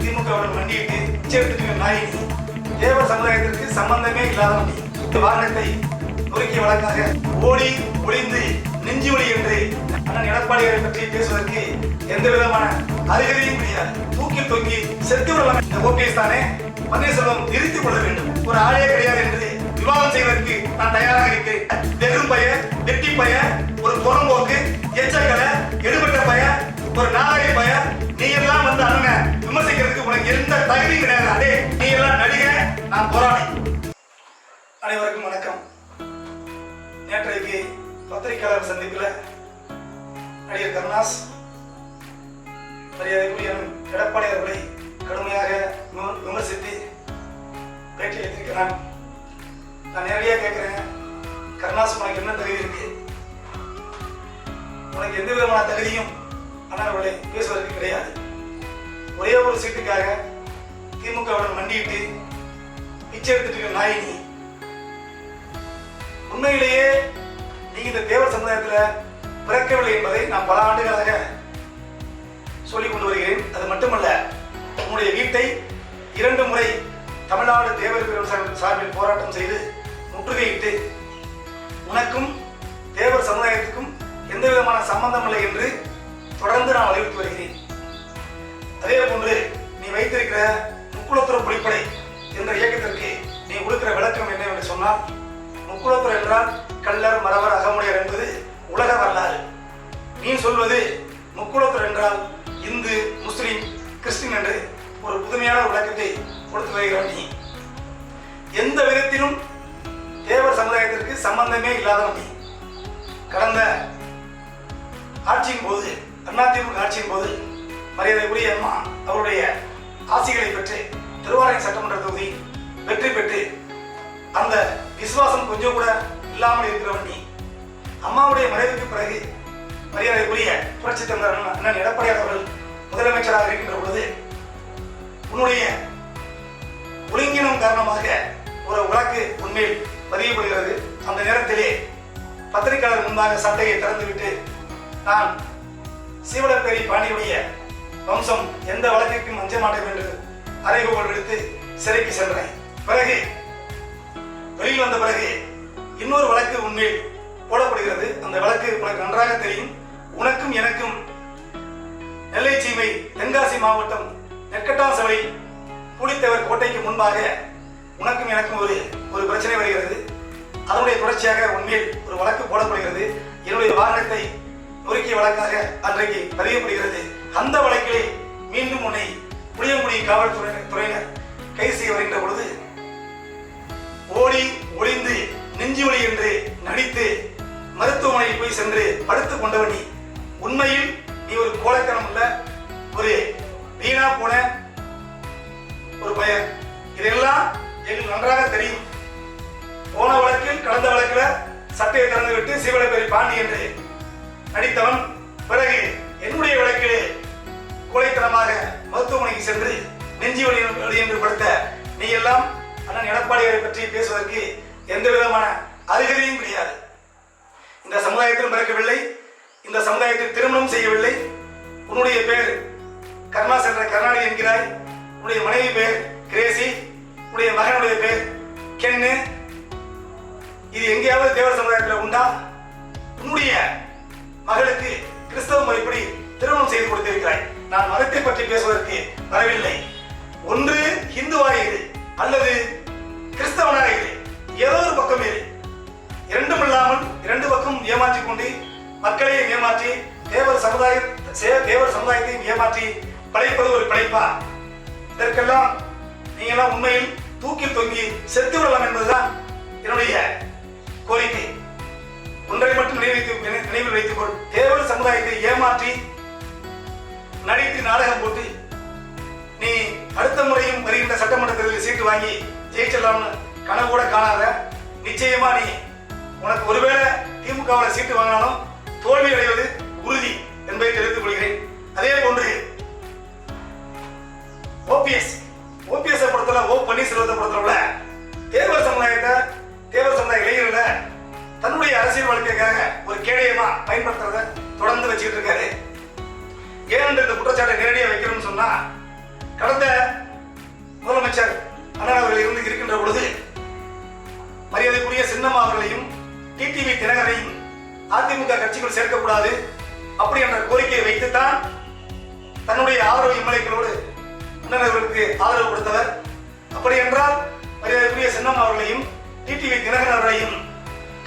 திமுகவுடன் மண்டியிட்டு பிச்சை நாய் தேவ சமுதாயத்திற்கு சம்பந்தமே இல்லாத நீ. இந்த வாகனத்தை நொறுக்கிய வழக்காக ஓடி ஒளிந்து நெஞ்சு ஒளி என்று அண்ணன் எடப்பாடிகளை பற்றி பேசுவதற்கு எந்த விதமான அருகதையும் கிடையாது. தூக்கில் தொங்கி செத்து விடலாம் இந்த ஓபிஎஸ் தானே பன்னீர்செல்வம் நிறுத்திக் கொள்ள வேண்டும். ஒரு ஆளே கிடையாது என்று விவாதம் செய்வதற்கு நான் தயாராக இருக்கிறேன். வெறும் பய வெட்டி பய ஒரு புறம்போக்கு எச்சக்கலை எடுபட்ட பய ஒரு நாடக பய நீ எல்லாம் வந்து அண்ணனை விமர்சிக்கிறதுக்கு உனக்கு எந்த தகுதியும் கிடையாது. அதே நீ எல்லாம் நடிகை நான் போராடி அனைவருக்கும் வணக்கம். நேற்றைக்கு பத்திரிகையாளர் சந்திப்பில் நடிகர் கருணாஸ் மரியாதைக்குரிய எடப்பாடி அவர்களை கடுமையாக விமர்சித்து பேட்டி எடுத்திருக்கிறான் நான் நேரடியாக கேட்குறேன் கருணாஸ் உனக்கு என்ன தகுதி இருக்கு? உனக்கு எந்த விதமான தகுதியும் ஆனால் அவர்களை பேசுவதற்கு கிடையாது. ஒரே ஒரு சீட்டுக்காக திமுகவுடன் மண்டியிட்டு பிச்சை எடுத்துட்டு இருக்க உண்மையிலேயே நீங்க இந்த தேவர் சமுதாயத்தில் பிறக்கவில்லை என்பதை நான் பல ஆண்டுகளாக சொல்லிக் கொண்டு வருகிறேன். அது மட்டுமல்ல உன்னுடைய வீட்டை இரண்டு முறை தமிழ்நாடு தேவர் பிரிவு சார்பில் சார்பில் போராட்டம் செய்து முற்றுகையிட்டு உனக்கும் தேவர் சமுதாயத்துக்கும் எந்த விதமான சம்பந்தம் இல்லை என்று தொடர்ந்து நான் வலியுறுத்தி வருகிறேன். அதே போன்று நீ வைத்திருக்கிற முக்குளத்துறை புலிப்படை என்ற இயக்கத்திற்கு நீ கொடுக்கிற விளக்கம் என்ன என்று சொன்னால் முக்குளத்துறை என்றால் கள்ளர் மறவர் அகமுடையர் என்பது உலக வரலாறு. நீ சொல்வது முக்குளத்துறை என்றால் இந்து முஸ்லிம் கிறிஸ்டின் என்று ஒரு புதுமையான விளக்கத்தை கொடுத்து வருகிறான் நீ. எந்த விதத்திலும் தேவர் சமுதாயத்திற்கு சம்பந்தமே இல்லாதவன் நீ. கடந்த ஆட்சியின் போது அதிமுக ஆட்சியின் போது மரியாதைக்குரிய அம்மா அவருடைய ஆசிகளை பெற்று திருவாரூர் சட்டமன்ற தொகுதி வெற்றி பெற்று அந்த விசுவாசம் கொஞ்சம் கூட இல்லாமல் இருக்கிறவன் நீ அம்மாவுடைய மறைவுக்கு பிறகு மரியாதைக்குரிய புரட்சி தலைவர் அண்ணன் அண்ணன் எடப்பாடியார் அவர்கள் முதலமைச்சராக இருக்கின்ற பொழுது உன்னுடைய ஒழுங்கினம் காரணமாக ஒரு வழக்கு உண்மையில் பதியப்படுகிறது அந்த நேரத்திலே பத்திரிகையாளர் முன்பாக சட்டையை திறந்துவிட்டு நான் சீவலப்பேரி பாண்டியுடைய வம்சம் எந்த வழக்கிற்கும் அஞ்ச மாட்டேன் என்று அறைகோல் விடுத்து சிறைக்கு சென்றேன். பிறகு வெளியில் வந்த பிறகு இன்னொரு வழக்கு உண்மையில் போடப்படுகிறது. அந்த வழக்கு உனக்கு நன்றாக தெரியும். உனக்கும் எனக்கும் நெல்லை சீமை தென்காசி மாவட்டம் நெற்கட்டாசபை புலித்தேவர் கோட்டைக்கு முன்பாக உனக்கும் எனக்கும் ஒரு ஒரு பிரச்சனை வருகிறது. அதனுடைய தொடர்ச்சியாக உண்மையில் ஒரு வழக்கு போடப்படுகிறது. என்னுடைய வாகனத்தை நொறுக்கிய வழக்காக அன்றைக்கு பதியப்படுகிறது. அந்த வழக்கிலே மீண்டும் உன்னை புளியங்குடி காவல்துறை துறையினர் கைது செய்ய வருகின்ற பொழுது ஓடி ஒளிந்து நெஞ்சு வலி என்று நடித்து மருத்துவமனையில் போய் சென்று படுத்துக் கொண்டவன் நீ. உண்மையில் நீ ஒரு கோலத்தனம் உள்ள ஒரு வீணா போன ஒரு பயன். இதெல்லாம் எங்களுக்கு நன்றாக தெரியும். போன வழக்கில் கடந்த வழக்கில் சட்டையை திறந்து விட்டு சிவலப்பேரி பாண்டி என்று நடித்தவன் பிறகு என்னுடைய வழக்கிலே கொலைத்தனமாக மருத்துவமனைக்கு சென்று நெஞ்சி வலி வலி என்று படுத்த நீ எல்லாம் அண்ணன் எடப்பாடியாரை பற்றி பேசுவதற்கு எந்த விதமான அருகதையும் கிடையாது. இந்த சமுதாயத்தில் பிறக்கவில்லை. இந்த சமுதாயத்தில் திருமணம் செய்யவில்லை. உன்னுடைய பேர் கர்மா சென்ற கருணாநிதி என்கிறாய். உன்னுடைய மனைவி பேர் கிரேசி. உன்னுடைய மகனுடைய பேர் கென்னு. இது எங்கேயாவது தேவர் சமுதாயத்தில் உண்டா? உன்னுடைய மகளுக்கு கிறிஸ்தவ முறைப்படி திருமணம் செய்து கொடுத்திருக்கிறாய்? நான் மதத்தை பற்றி பேசுவதற்கு வரவில்லை. ஒன்று இந்துவாக இரு அல்லது கிறிஸ்தவனாக இரு. ஏதோ ஒரு பக்கம் இரு. இரண்டும் இல்லாமல் இரண்டு பக்கம் ஏமாற்றி கொண்டு மக்களையும் ஏமாற்றி தேவர் சமுதாய சே- தேவர் சமுதாயத்தையும் ஏமாற்றி படைப்பது ஒரு படைப்பா? இதற்கெல்லாம் நீங்களாம் உண்மையில் தூக்கில் தொங்கி செத்து விடலாம் என்பதுதான் என்னுடைய கோரிக்கை. ஒன்றை மட்டும் நினைவு நினைவில் வைத்துக் கொள் தேவர் சமுதாயத்தை ஏமாற்றி நடித்து நாடகம் போட்டு நீ அடுத்த முறையும் வருகின்ற சட்டமன்ற தேர்தலில் சீட்டு வாங்கி ஜெயிச்சிடலாம்னு கனவு கூட காணாத நிச்சயமா நீ உனக்கு ஒருவேளை திமுகவில் சீட்டு வாங்கினாலும் தோல்வி அடைவது உறுதி என்பதை தெரிவித்துக் கொள்கிறேன். அதே போன்று ஓபிஎஸ் ஓபிஎஸ் படத்துல ஓ பன்னீர்செல்வத்தை உள்ள பயன்படுத்துறத தொடர்ந்து வச்சுக்கிட்டு இருக்காரு. ஏன் இந்த குற்றச்சாட்டை நேரடியாக வைக்கணும்னு சொன்னா கடந்த முதலமைச்சர் அண்ணா அவர்கள் இருந்து இருக்கின்ற பொழுது மரியாதைக்குரிய சின்னம்மா அவர்களையும் டிடிவி தினகரையும் அதிமுக கட்சிகள் சேர்க்கக்கூடாது அப்படி என்ற கோரிக்கையை வைத்துத்தான் தன்னுடைய ஆதரவு எம்எல்ஏக்களோடு அண்ணன் அவர்களுக்கு ஆதரவு கொடுத்தவர். அப்படி என்றால் மரியாதைக்குரிய சின்னம்மா அவர்களையும் டிடிவி தினகரன் அவர்களையும்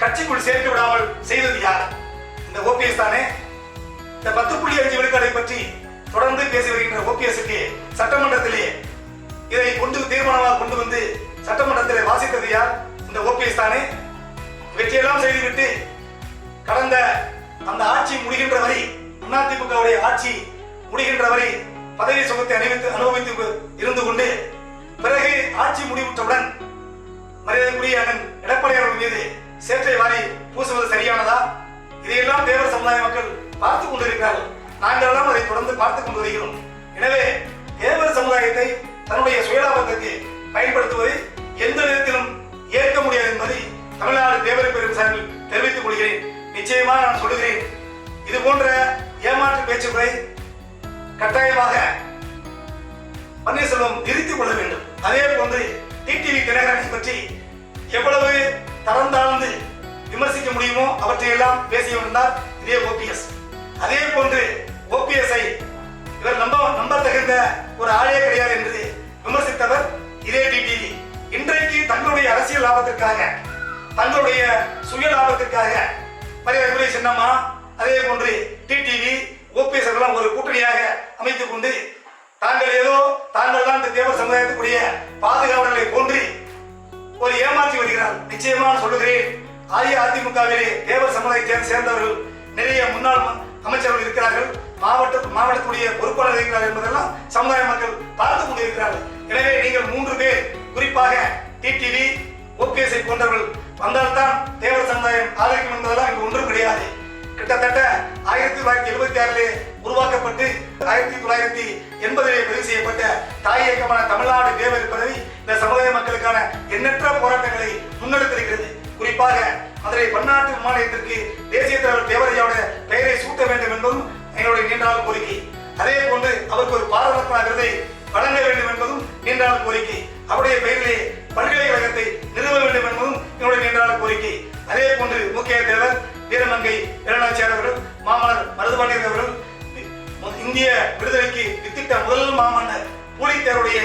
கட்சிக்குள் சேர்த்து விடாமல் செய்தது யார்? இந்த ஓபிஎஸ் தானே? இந்த பத்து புள்ளி அஞ்சு விழுக்காடை பற்றி தொடர்ந்து பேசி வருகின்ற ஓபிஎஸ்க்கு சட்டமன்றத்திலே இதை கொண்டு தீர்மானமாக கொண்டு வந்து சட்டமன்றத்திலே வாசித்தது யார்? இந்த ஓபிஎஸ் தானே? வெற்றியெல்லாம் செய்துவிட்டு கடந்த அந்த ஆட்சி முடிகின்ற வரை அதிமுகவுடைய ஆட்சி முடிகின்ற வரை பதவி சுகத்தை அணிவித்து அனுபவித்து இருந்து கொண்டு பிறகு ஆட்சி முடிவுற்றவுடன் மரியாதைக்குரிய அண்ணன் எடப்பாடி அவர்கள் மீது சேற்றை வாரி பூசுவது தொடர்ந்து பார்த்துக் கொண்டு வருகிறோம். எனவே தேவர் சமுதாயத்தை தன்னுடைய சுயலாபத்துக்கு பயன்படுத்துவதை எந்த விதத்திலும் ஏற்க முடியாது என்பதை தமிழ்நாடு தேவர் பெரும் சார்பில் தெரிவித்துக் கொள்கிறேன். நிச்சயமா நான் சொல்லுகிறேன். இது போன்ற ஏமாற்று பேச்சுகளை கட்டாயமாக பன்னீர்செல்வம் நிறுத்திக் கொள்ள வேண்டும். அதே போன்று டிடிவி தினகரனை பற்றி எவ்வளவு தரம் தாழ்ந்து விமர்சிக்க முடியுமோ அவற்றையெல்லாம் பேசிய வந்தார் இதே ஓபிஎஸ். அதே போன்று ஓபிஎஸ்ஐ இவர் நம்ப நம்பத்தகுந்த ஒரு ஆளே கிடையாது என்று விமர்சித்தவர் இதே டிடிவி. இன்றைக்கு தங்களுடைய அரசியல் லாபத்திற்காக தங்களுடைய சுய லாபத்திற்காக மரியாதை சின்னம்மா அதே போன்று டிடிவி ஓபிஎஸ் எல்லாம் ஒரு கூட்டணியாக அமைத்துக் கொண்டு தாங்கள் ஏதோ தாங்கள் தான் இந்த தேவர் சமுதாயத்துக்குரிய பாதுகாவலர்களை போன்று ஒரு ஏமாற்றி வருகிறார். நிச்சயமாக சொல்லுகிறேன் அஇஅதிமுகவிலே தேவர் சமுதாயத்தை சேர்ந்தவர்கள் நிறைய முன்னாள் அமைச்சர்கள் இருக்கிறார்கள். மாவட்டத்துடைய பொறுப்பாளர் இருக்கிறார் என்பதெல்லாம் சமுதாய மக்கள் பார்த்து கொண்டிருக்கிறார்கள். எனவே நீங்கள் மூன்று பேர் குறிப்பாக டிடிவி ஓபிஎஸ்ஐ போன்றவர்கள் வந்தால்தான் தேவர் சமுதாயம் ஆதரிக்கும் என்பதெல்லாம் இங்கு ஒன்றும் கிடையாது. கிட்டத்தட்ட ஆயிரத்தி தொள்ளாயிரத்தி எழுபத்தி ஆறிலே உருவாக்கப்பட்டு ஆயிரத்தி தொள்ளாயிரத்தி எண்பதிலே பதிவு செய்யப்பட்ட தாய் இயக்கமான தமிழ்நாடு தேவர் பதவி இந்த சமுதாய மக்களுக்கான எண்ணற்ற போராட்டங்களை முன்னெடுத்திருக்கிறது. குறிப்பாக மதுரை பன்னாட்டு விமானத்திற்கு தேசிய தலைவர் தேவரையோட பெயரை சூட்ட வேண்டும் என்பதும் எங்களுடைய நீண்டாள் கோரிக்கை. அதே போன்று அவருக்கு ஒரு பாரத விருதை வழங்க வேண்டும் என்பதும் நீண்டாள் கோரிக்கை. அவருடைய பெயரிலே பல்கலைக்கழகத்தை நிறுவ வேண்டும் என்பதும் என்னுடைய நீண்டாள் கோரிக்கை. அதே போன்று முக்கிய தேவர் வீரமங்கை இரணாச்சியார் அவர்கள் மாமன்னர் மருதுபாண்டியர் அவர்கள் இந்திய விடுதலைக்கு வித்திட்ட முதல் மாமன்னர் பூலித்தேருடைய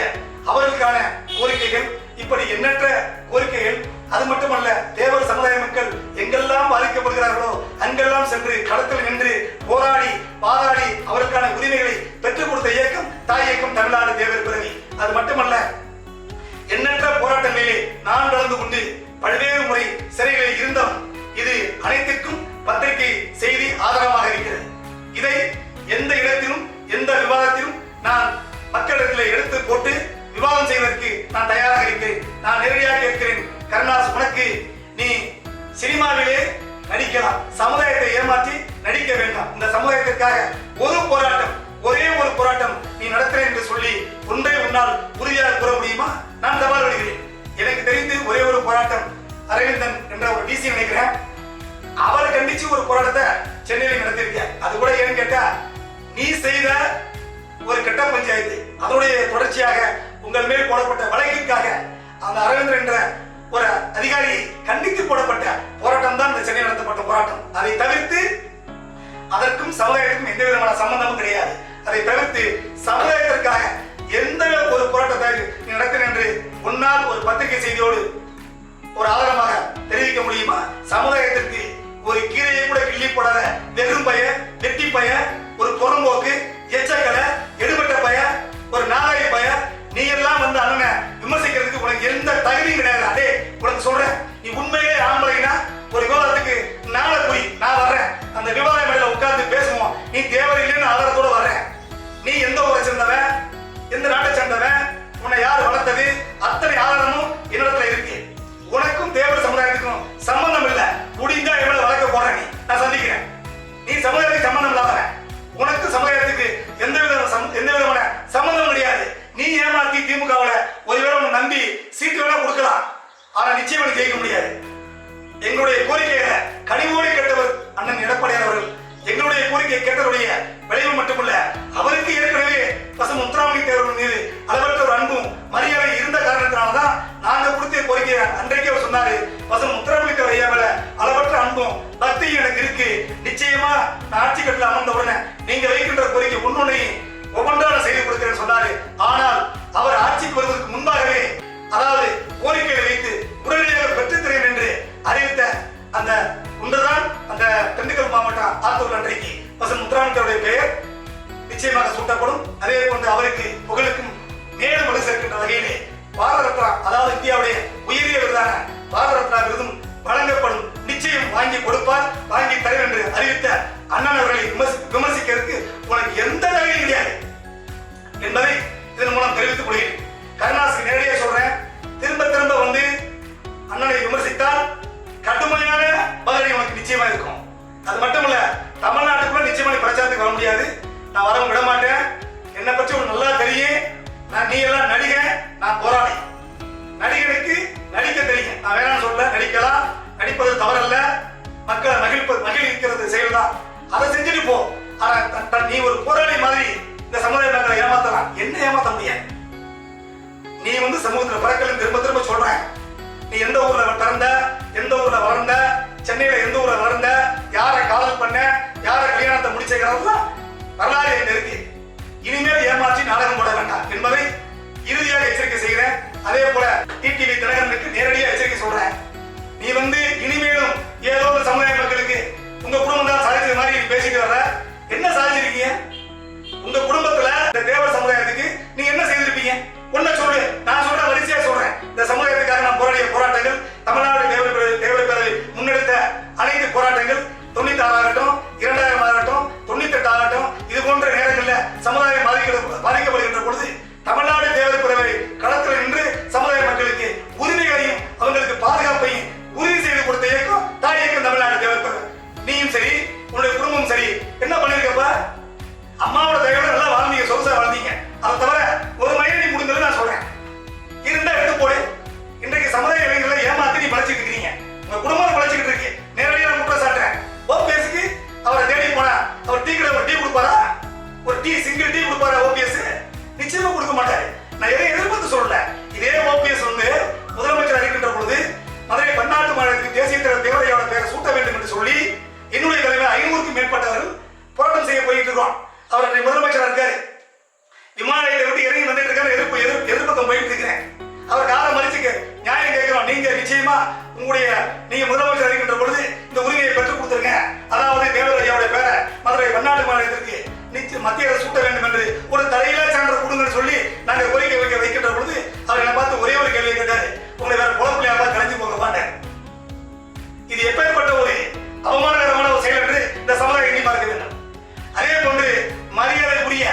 அவர்களுக்கான கோரிக்கைகள் இப்படி எண்ணற்ற கோரிக்கைகள் அது மட்டுமல்ல தேவர் சமுதாய மக்கள் எங்கெல்லாம் பாதிக்கப்படுகிறார்களோ அங்கெல்லாம் சென்று களத்தில் நின்று போராடி பாராடி அவருக்கான உரிமைகளை பெற்றுக் கொடுத்த இயக்கம் தாய் இயக்கம் தமிழ்நாடு தேவர் பிறவி அது மட்டுமல்ல எண்ணற்ற போராட்டங்களிலே நான் கலந்து கொண்டு பல்வேறு முறை சிறைகளில் இருந்தவன் இது அனைத்துக்கும் பத்திரிகை செய்தி ஆதாரமாக இருக்கிறது. இதை எந்த இடத்திலும் எந்த விவாதத்திலும் நான் மக்களிடத்தில் எடுத்து போட்டு விவாதம் செய்வதற்கு நான் தயாராக இருக்கிறேன். நான் நேரடியாக கேட்கிறேன் கருணாஸ் உனக்கு நீ சினிமாவிலே நடிக்கலாம். சமுதாயத்தை ஏமாற்றி நடிக்க வேண்டாம். இந்த சமுதாயத்திற்காக ஒரு போராட்டம் ஒரே ஒரு போராட்டம் நீ நடத்துறேன் என்று சொல்லி ஒன்றே உன்னால் உறுதியாக கூற முடியுமா? நான் சவால் விடுகிறேன். எனக்கு தெரிந்து ஒரே ஒரு போராட்டம் அரவிந்தன் என்ற ஒரு டிசி நினைக்கிறேன். அவரை கண்டிச்சு ஒரு போராட்டத்தை சென்னையில் நடத்திருக்க அது கூட ஏன்னு கேட்டா நீ செய்த ஒரு கட்ட பஞ்சாயத்து. அதனுடைய தொடர்ச்சியாக உங்கள் மேல் போடப்பட்ட வழக்கிற்காக அந்த அரவிந்தன் என்ற ஒரு அதிகாரி கண்டித்து போடப்பட்ட போராட்டம் தான் இந்த சென்னை நடத்தப்பட்ட போராட்டம். அதை தவிர்த்து அதற்கும் சமுதாயத்துக்கும் எந்த விதமான சம்பந்தமும் கிடையாது. அதை தவிர்த்து சமுதாயத்திற்காக எந்த ஒரு போராட்டத்தை நடத்தின என்று உன்னால் ஒரு பத்திரிகை செய்தியோடு ஒரு ஆதாரமாக தெரிவிக்க முடியுமா? சமுதாயத்திற்கு ஒரு கீரையை கூட கிள்ளி போடாத வெறும் பய வெட்டி பய ஒரு புறம்போக்கு எச்சக்கலை எடுபட்ட பய ஒரு நாகாய உனக்கு எந்த தகுதியும் கிடையாது. அதே உனக்கு சொல்றேன். நீ உண்மையிலே ஆம்பளைனா ஒரு விவாதத்துக்கு நாளை போய் நான் வர்றேன். அந்த விவாத மேல உட்கார்ந்து பேசுவோம். நீ தேவையில்லைன்னு ஆதாரத்தோட வர்றேன். நீ எந்த ஊரை சேர்ந்தவன்? எந்த நாட்டை சேர்ந்தவன்? உன்னை யார் வளர்த்தது? அத்தனை ஆதாரமும் என்னிடத்துல இருக்கு. உனக்கும் தேவர் சமுதாயத்துக்கும் சம்பந்தம் இல்லை. ஆனால் நிச்சயம் ஜெயிக்க முடியாது. எங்களுடைய கோரிக்கையில கனிவோடு கேட்டவர் அண்ணன் எடப்பாடியார் அவர்கள் எங்களுடைய கோரிக்கையை கேட்டதுடைய விளைவு மட்டுமல்ல அவருக்கு ஏற்கனவே பசம் முத்துராமணி தேவர்கள் மீது அளவற்ற ஒரு அன்பும் மரியாதை இருந்த காரணத்தினால்தான் நாங்கள் கொடுத்த கோரிக்கையை அன்றைக்கு அவர் சொன்னாரு. பசம் முத்துராமணி தேவர் ஐயாவில அளவற்ற அன்பும் பக்தியும் எனக்கு இருக்கு. நிச்சயமா நான் ஆட்சி கட்டில அமர்ந்த உடனே நீங்க வைக்கின்ற கோரிக்கை ஒன்னொன்னையும் ஒவ்வொன்றான செய்து கொடுக்கிறேன்னு சொன்னாரு. ஆனால் அவர் ஆட்சிக்கு வருவதற்கு முன்பாகவே அதாவது கோரிக்கையை வைத்து உடனடியாக பெற்றுத்தரேன் என்று அறிவித்த அந்த உண்டுதான் அந்த திண்டுக்கல் மாவட்டம் ஆத்தூர் அன்றைக்கு வசந்த் முத்துராமத்தருடைய பெயர். நிச்சயமாக சூட்டப்படும். அதே போன்று அவருக்கு புகழுக்கும் மேலும் வலு சேர்க்கின்ற வகையிலே பாரத ரத்னா அதாவது இந்தியாவுடைய உயரிய விருதான பாரத ரத்னா விருதும் வழங்கப்படும். நிச்சயம் வாங்கி கொடுப்பார் வாங்கி தருவேன் என்று அறிவித்த அண்ணன் அவர்களை விமர்சிக்கிறதுக்கு உனக்கு எந்த தகுதியும் கிடையாது என்பதை இதன் மூலம் தெரிவித்துக் கொள்கிறேன். அது மட்டும் இல்ல தமிழ்நாட்டுக்குள்ள நிச்சயமா நீ பிரச்சாரத்துக்கு வர முடியாது. நான் வரவும் விட மாட்டேன் என்னை பற்றி உனக்கு நல்லா தெரியும். நான் நீ எல்லாம் நடிகன் நான் போராளி. நடிகனுக்கு நடிக்க தெரியும். நான் வேணாம் சொல்ல நடிக்கலாம். நடிப்பது தவறல்ல. மக்களை மகிழ்ப்பது மகிழ்விக்கிறது செயல்தான். அதை செஞ்சுட்டு போ. ஆனா நீ ஒரு போராளி மாதிரி இந்த சமுதாய மக்களை ஏமாத்தலாம். என்ன ஏமாத்த முடியாது நீ வந்து சமூகத்துல பிறக்கலன்னு திரும்ப திரும்ப சொல்றேன். நீ எந்த ஊர்ல பிறந்த எந்த ஊர்ல வளர்ந்த சென்னையில எந்த ஊர்ல பண்ணேன் யாரை கல்யாணத்தை முடிச்சுக்கிறதெல்லாம் வரலாறு என்ன இனிமேல் ஏமாற்றி நாடகம் போட வேண்டாம். என்பதை இறுதியாக எச்சரிக்கை செய்கிறேன். அதே போல டிடிவி தினகரனுக்கு நேரடியாக எச்சரிக்கை சொல்றேன். நீ வந்து இனிமேலும் ஏதோ ஒரு சமுதாய மக்களுக்கு உங்க குடும்பம் தான் சாதிச்சது மாதிரி பேசிட்டு வர்ற. என்ன சாதிச்சிருக்கீங்க? உங்க குடும்பத்துல இந்த தேவர் சமுதாயத்துக்கு நிச்சயமா உங்களுடைய நீங்க முதலமைச்சர் இருக்கின்ற பொழுது இந்த உரிமையை பெற்றுக் கொடுத்துருங்க. அதாவது தேவர் ஐயாவுடைய பேரை மதுரை பன்னாட்டு மாநிலத்திற்கு நிச்சயம் மத்திய அரசு சூட்ட வேண்டும் என்று ஒரு தலையில சான்று கொடுங்கன்னு சொல்லி நாங்கள் கோரிக்கை வைக்க வைக்கின்ற பொழுது அவர் என்னை பார்த்து ஒரே ஒரு கேள்வி கேட்டாரு. உங்களை வேற குழப்பிள்ளையாப்பா கலைஞ்சு போக மாட்டேன் இது எப்பேற்பட்ட ஒரு அவமானகரமான ஒரு செயல் என்று இந்த சமுதாயம் எண்ணி பார்க்க வேண்டும். அதே போன்று மரியாதைக்குரிய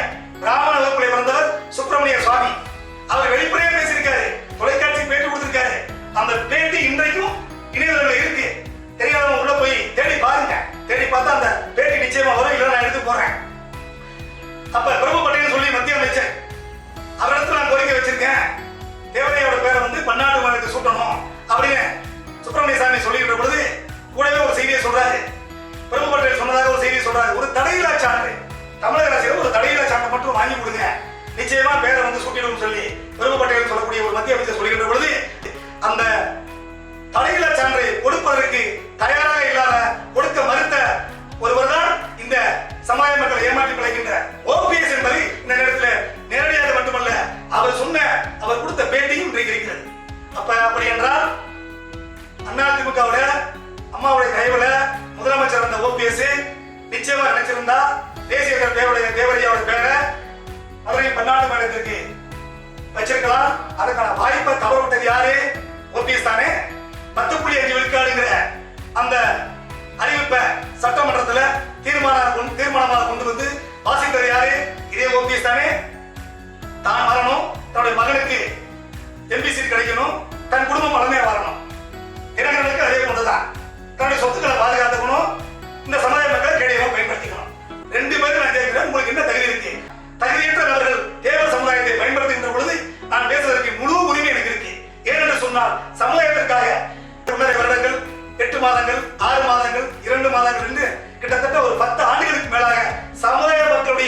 பிராமண வகுப்பில் பிறந்தவர் சுப்பிரமணிய சுவாமி. அவர் வெளிப்படையாக பேசியிருக்காரு. தொலைக்காட்சி பேட்டி கொடுத்திருக்காரு. அந்த பேட்டி இன்றைக்கும் இணையதளத்தில் இருக்கு. தெரியாதவங்க உள்ள போய் தேடி பாருங்க. தேடி பார்த்தா அந்த பேட்டி நிச்சயமா வரும். இல்லை நான் எடுத்து போறேன் அப்ப பிரபு பட்டேல் சொல்லி மத்திய அமைச்சர் அவரிடத்துல நான் கோரிக்கை வச்சிருக்கேன். தேவதையோட பேரை வந்து பன்னாட்டு மாநிலத்தை சூட்டணும் அப்படின்னு சுப்பிரமணிய சாமி சொல்லிக்கிற பொழுது கூடவே ஒரு செய்தியை சொல்றாரு. பிரபு பட்டேல் சொன்னதாக ஒரு செய்தியை சொல்றாரு. ஒரு தடையில்லா சான்று. தமிழக அரசியல் ஒரு தடையில்லா சான்று மட்டும் வாங்கி கொடுங்க. நிச்சயமா பேரை வந்து சூட்டிடும் சொல்லி பிரபு பட்டேல் சொல்லக்கூடிய ஒரு மத்திய அமைச்சர் சொல்லுகின்ற பொழுது அந்த தடையில்லா சான்றை கொடுப்பதற்கு தயாராக இல்லாத இதே தானே? தான் வரணும் தன்னுடைய மகனுக்கு எம்பி சீட் கிடைக்கணும் தன் குடும்பம் வளமையா வரணும் தினகரனுக்கு அதே போன்றுதான் தன்னுடைய சொத்துக்களை பாதுகாத்துக்கணும் இந்த சமுதாய மக்கள் கேடையமா பயன்படுத்திக்கணும். ரெண்டு பேரும் நான் கேட்கிறேன் உங்களுக்கு என்ன தகுதி இருக்கு? தகுதியற்ற நபர்கள் தேவ சமுதாயத்தை பயன்படுத்துகின்ற பொழுது நான் பேசுவதற்கு முழு உரிமை எனக்கு இருக்கு. ஏனென்று சொன்னால் சமுதாயத்திற்காக ஒன்றரை வருடங்கள் எட்டு மாதங்கள் ஆறு மாதங்கள் இரண்டு மாதங்கள் என்று கிட்டத்தட்ட ஒரு பத்து ஆண்டுகளுக்கு மேலாக சமுதாய மக்களுடைய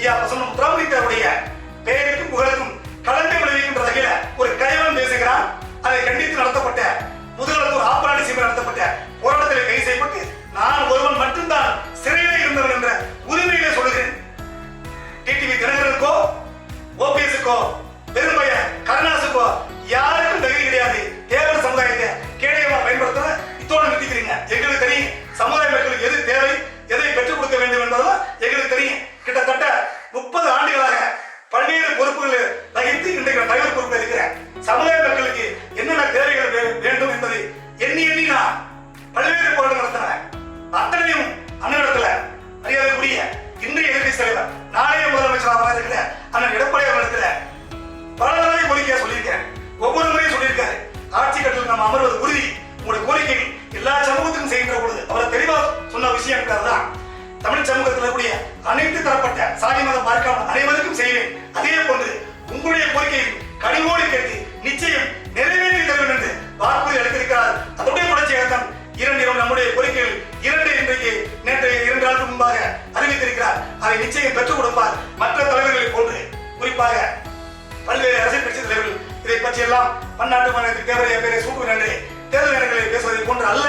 தெய்வமானக்கூடிய ஐயா பசங்க முத்துராமலிங்கருடைய பெயருக்கும் புகழுக்கும் களங்கம் விளைவிக்கின்ற வகையில ஒரு கைவன் பேசுகிறான். அதை கண்டித்து நடத்தப்பட்ட முதுகலத்தூர் ஆப்பராணி சீமை நடத்தப்பட்ட போராட்டத்தில் கை செய்யப்பட்டு நான் ஒருவன் மட்டும்தான் சிறையிலே இருந்தவன் என்ற உரிமையிலே சொல்கிறேன் டிடிவி தினகரனுக்கோ ஓபிஎஸ்க்கோ பெருமைய கருணாசுக்கோ யார் நம்ம அமர்வது உறுதி. உங்களுடைய கோரிக்கைகள் எல்லா சமூகத்துக்கும் செய்கின்ற பொழுது அவர் தெளிவாக சொன்ன விஷயம் தான் தமிழ் சமூகத்தில் இருக்கக்கூடிய அனைத்து தரப்பட்ட சாதி மதம் பார்க்காமல் அனைவருக்கும் செய்வேன். அதே போன்று உங்களுடைய கோரிக்கையில் கனிவோடு கேட்டு நிச்சயம் நிறைவேற்றி தருவேன் என்று வாக்குறுதி அளித்திருக்கிறார். அதனுடைய தொடர்ச்சியாகத்தான் இரண்டு இரண்டு நம்முடைய கோரிக்கைகள் இரண்டு இன்றைக்கு நேற்று இரண்டு நாளுக்கு முன்பாக அறிவித்திருக்கிறார். அதை நிச்சயம் பெற்றுக் கொடுப்பார். மற்ற தலைவர்களை போன்று குறிப்பாக பல்வேறு அரசியல் கட்சி தலைவர்கள் இதை பற்றியெல்லாம் பன்னாட்டு மாநிலத்தில் தேவைய பேரை சூட்டுவேன் நன்றி. தேர்தல் நேரங்களில் பேசுவதை போன்று அல்ல.